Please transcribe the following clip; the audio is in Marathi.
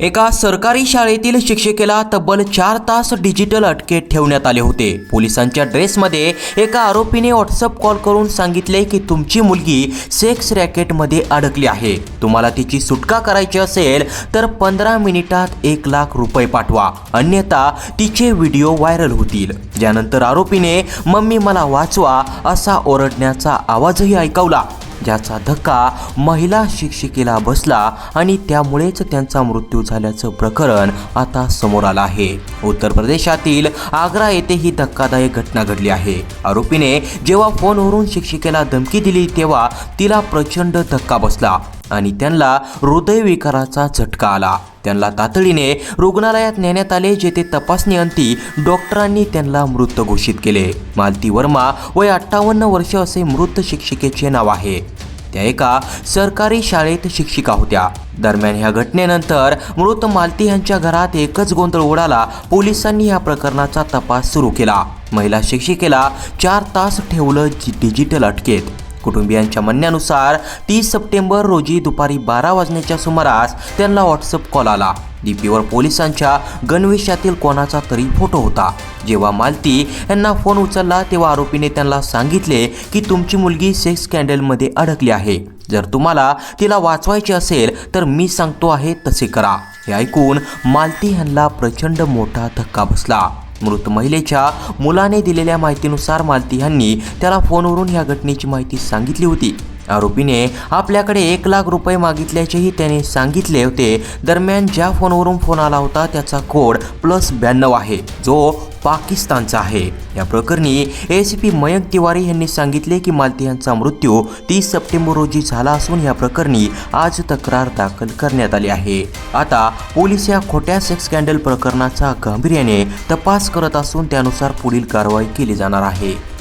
एका सरकारी शाळेतील शिक्षिकेला तब्बल चार तास डिजिटल अटकेत ठेवण्यात आले होते. पोलिसांच्या ड्रेसमध्ये एका आरोपीने व्हॉट्सअप कॉल करून सांगितले की तुमची मुलगी सेक्स रॅकेटमध्ये अडकली आहे. तुम्हाला तिची सुटका करायची असेल तर पंधरा मिनिटात एक लाख रुपये पाठवा. अन्यथा तिचे व्हिडिओ व्हायरल होतील. ज्यानंतर आरोपीने मम्मी मला वाचवा असा ओरडण्याचा आवाजही ऐकवला. ज्याचा धक्का महिला शिक्षिकेला बसला आणि त्यामुळेच त्यांचा मृत्यू झाल्याचं प्रकरण आता समोर आलं आहे. उत्तर प्रदेशातील आग्रा येथे ही धक्कादायक घटना घडली आहे. आरोपीने जेव्हा फोनवरून शिक्षिकेला धमकी दिली तेव्हा तिला प्रचंड धक्का बसला. आणि त्यांना हृदयविकाराचा झटका आला. त्यांना तातडीने रुग्णालयात नेण्यात आले जेथे तपासणी अंती डॉक्टरांनी त्यांना मृत घोषित केले. मालती वर्मा वय अठ्ठावन्न वर्ष असे मृत शिक्षिकेचे नाव आहे. त्या एका सरकारी शाळेत शिक्षिका होत्या. दरम्यान ह्या घटनेनंतर मृत मालती यांच्या घरात एकच गोंधळ उडाला. पोलिसांनी या प्रकरणाचा तपास सुरू केला. महिला शिक्षिकेला चार तास ठेवलं डिजिटल अटकेत. कुटुंबियांच्या म्हणण्यानुसार तीस सप्टेंबर रोजी दुपारी बारा वाजण्याच्या सुमारास त्यांना व्हॉट्सअप कॉल आला. डीपीवर पोलिसांच्या गणवेशातील कोणाचा तरी फोटो होता. जेव्हा मालती यांना फोन उचलला तेव्हा आरोपीने त्यांना सांगितले की तुमची मुलगी सेक्स स्कॅन्डलमध्ये अडकली आहे. जर तुम्हाला तिला वाचवायचे असेल तर मी सांगतो आहे तसे करा. हे ऐकून मालती यांना प्रचंड मोठा धक्का बसला. मृत महिलेच्या मुलाने दिलेल्या माहितीनुसार मालती यांनी त्याला फोनवरून या घटनेची माहिती सांगितली होती. आरोपीने आपल्याकडे एक लाख रुपये मागितल्याचेही त्याने सांगितले होते. दरम्यान ज्या फोनवरून फोन आला होता त्याचा कोड प्लस ब्याण्णव आहे. जो पाकिस्तानचा आहे. या प्रकरणी एस पी मयंक तिवारी यांनी सांगितले की मालती यांचा मृत्यू तीस सप्टेंबर रोजी झाला असून या प्रकरणी आज तक्रार दाखल करण्यात आली आहे. आता पोलीस या खोट्या सेक्स स्कॅन्डल प्रकरणाचा गांभीर्याने तपास करत असून त्यानुसार पुढील कारवाई केली जाणार आहे.